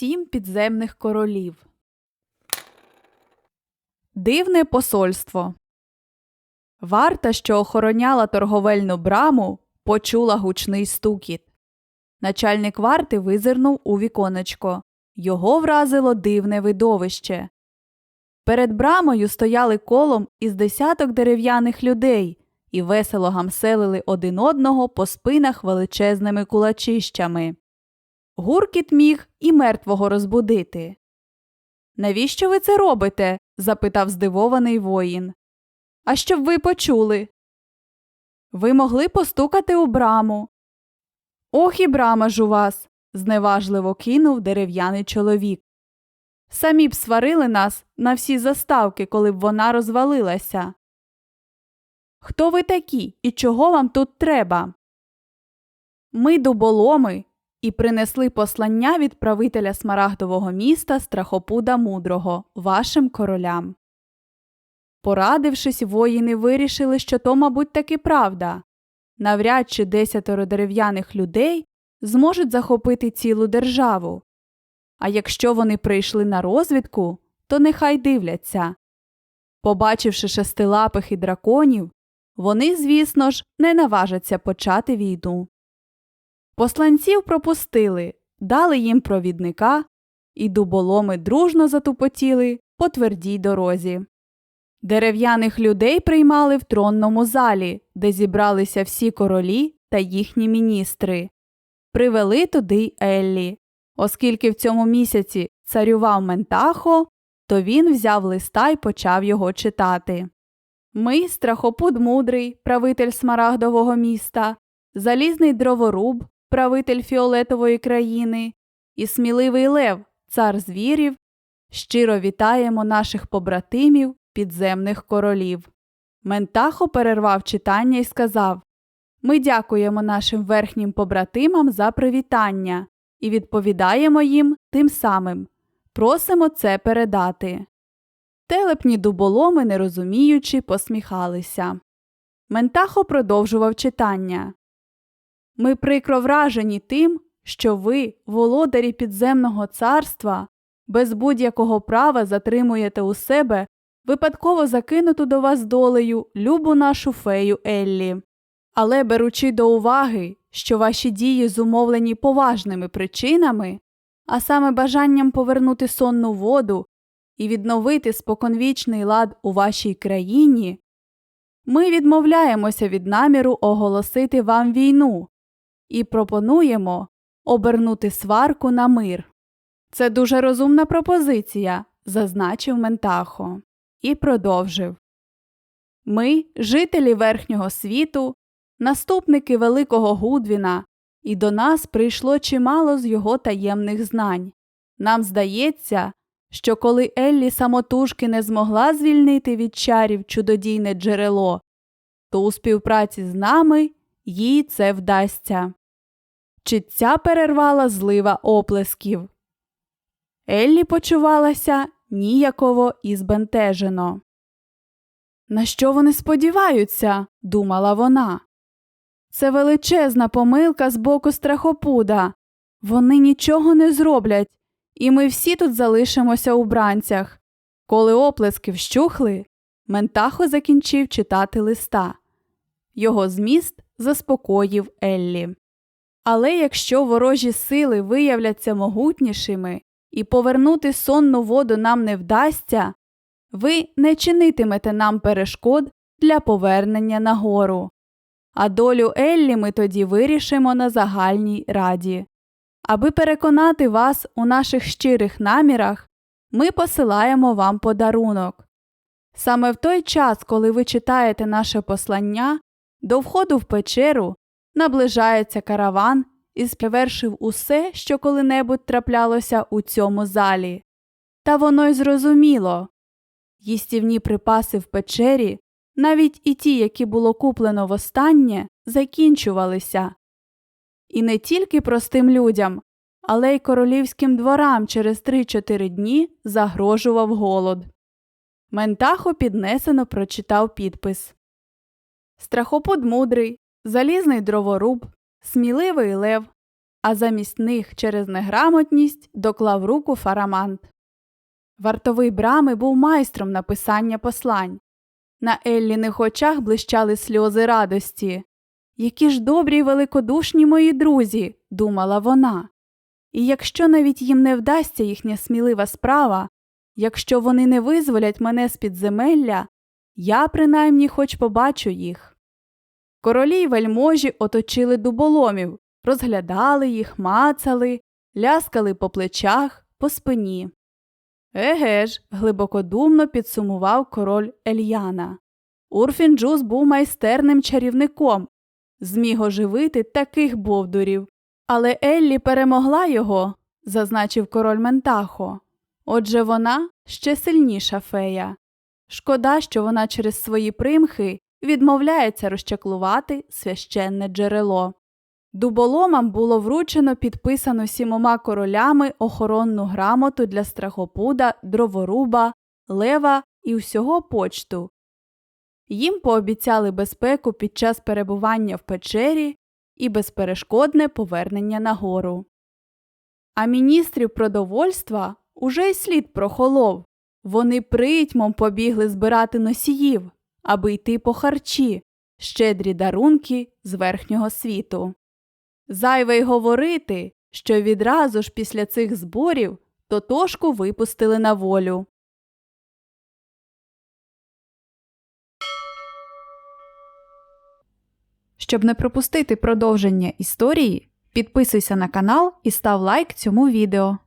сім підземних королів. Дивне посольство. Варта, що охороняла торговельну браму, почула гучний стукіт. Начальник варти визирнув у віконечко. Його вразило дивне видовище. Перед брамою стояли колом із десяток дерев'яних людей і весело гамселили один одного по спинах величезними кулачищами. Гуркіт міг і мертвого розбудити. Навіщо ви це робите? запитав здивований воїн. А щоб ви почули. Ви могли постукати у браму. Ох і брама ж у вас. зневажливо кинув дерев'яний чоловік. Самі б сварили нас на всі заставки, коли б вона розвалилася. Хто ви такі і чого вам тут треба? Ми дуболоми і принесли послання від правителя смарагдового міста Страхопуда Мудрого вашим королям. Порадившись, воїни вирішили, що то, мабуть, таки правда. Навряд чи десятеро дерев'яних людей зможуть захопити цілу державу. А якщо вони прийшли на розвідку, то нехай дивляться. Побачивши шестилапих і драконів, вони, звісно ж, не наважаться почати війну. Посланців пропустили, дали їм провідника, і дуболоми дружно затупотіли по твердій дорозі. Дерев'яних людей приймали в тронному залі, де зібралися всі королі та їхні міністри. Привели туди Еллі. Оскільки в цьому місяці царював Ментахо, то він взяв листа й почав його читати. Ми, страхопуд мудрий, правитель смарагдового міста, залізний дроворуб, правитель фіолетової країни, і сміливий лев, цар звірів, щиро вітаємо наших побратимів, підземних королів. Ментахо перервав читання і сказав Ми дякуємо нашим верхнім побратимам за привітання і відповідаємо їм тим самим. Просимо це передати. Телепні дуболоми, не розуміючи, посміхалися. Ментахо продовжував читання. Ми прикро вражені тим, що ви, володарі підземного царства, без будь-якого права затримуєте у себе випадково закинуту до вас долею любу нашу фею Еллі. Але беручи до уваги, що ваші дії зумовлені поважними причинами, а саме бажанням повернути сонну воду і відновити споконвічний лад у вашій країні, ми відмовляємося від наміру оголосити вам війну і пропонуємо обернути сварку на мир. Це дуже розумна пропозиція, зазначив Ментахо, і продовжив. Ми, жителі верхнього світу, наступники Великого Гудвіна, і до нас прийшло чимало з його таємних знань. Нам здається, що коли Еллі самотужки не змогла звільнити від чарів чудодійне джерело, то у співпраці з нами їй це вдасться. Читця перервала злива оплесків. Еллі почувалася ніяково і збентежено. На що вони сподіваються? думала вона. Це величезна помилка з боку страхопуда. Вони нічого не зроблять, і ми всі тут залишимося у бранцях. Коли оплески вщухли, Ментахо закінчив читати листа. Його зміст заспокоїв Еллі. Але якщо ворожі сили виявляться могутнішими і повернути сонну воду нам не вдасться, ви не чинитимете нам перешкод для повернення на гору. А долю Еллі ми тоді вирішимо на загальній раді. Аби переконати вас у наших щирих намірах, ми посилаємо вам подарунок. Саме в той час, коли ви читаєте наше послання, до входу в печеру наближається караван і спервершив усе, що коли-небудь траплялося у цьому залі. Та воно й зрозуміло їстівні припаси в печері, навіть і ті, які було куплено востаннє, закінчувалися. І не тільки простим людям, але й королівським дворам через 3-4 дні загрожував голод. Ментахо піднесено прочитав підпис Страхопуд мудрий, залізний дроворуб, сміливий лев, а замість них через неграмотність доклав руку фарамант. Вартовий брами був майстром написання послань. На Елліних очах блищали сльози радості. Які ж добрі й великодушні мої друзі, думала вона. І якщо навіть їм не вдасться їхня смілива справа, якщо вони не визволять мене з підземелля, я принаймні хоч побачу їх. Королі й вельможі оточили дуболомів, розглядали їх, мацали, ляскали по плечах, по спині. Еге ж, глибокодумно підсумував король Ельяна. Урфінджус був майстерним чарівником, зміг оживити таких бовдурів. Але Еллі перемогла його, зазначив король Ментахо. Отже, вона ще сильніша фея. Шкода, що вона через свої примхи відмовляється розчаклувати священне джерело. Дуболомам було вручено підписану сімома королями охоронну грамоту для страхопуда, дроворуба, лева і всього почту. Їм пообіцяли безпеку під час перебування в печері і безперешкодне повернення на гору. А міністрів продовольства уже й слід прохолов. Вони притьмом побігли збирати носіїв, аби йти по харчі, щедрі дарунки з верхнього світу. Зайве й говорити, що відразу ж після цих зборів тотошку випустили на волю. Щоб не пропустити продовження історії, підписуйся на канал і став лайк цьому відео.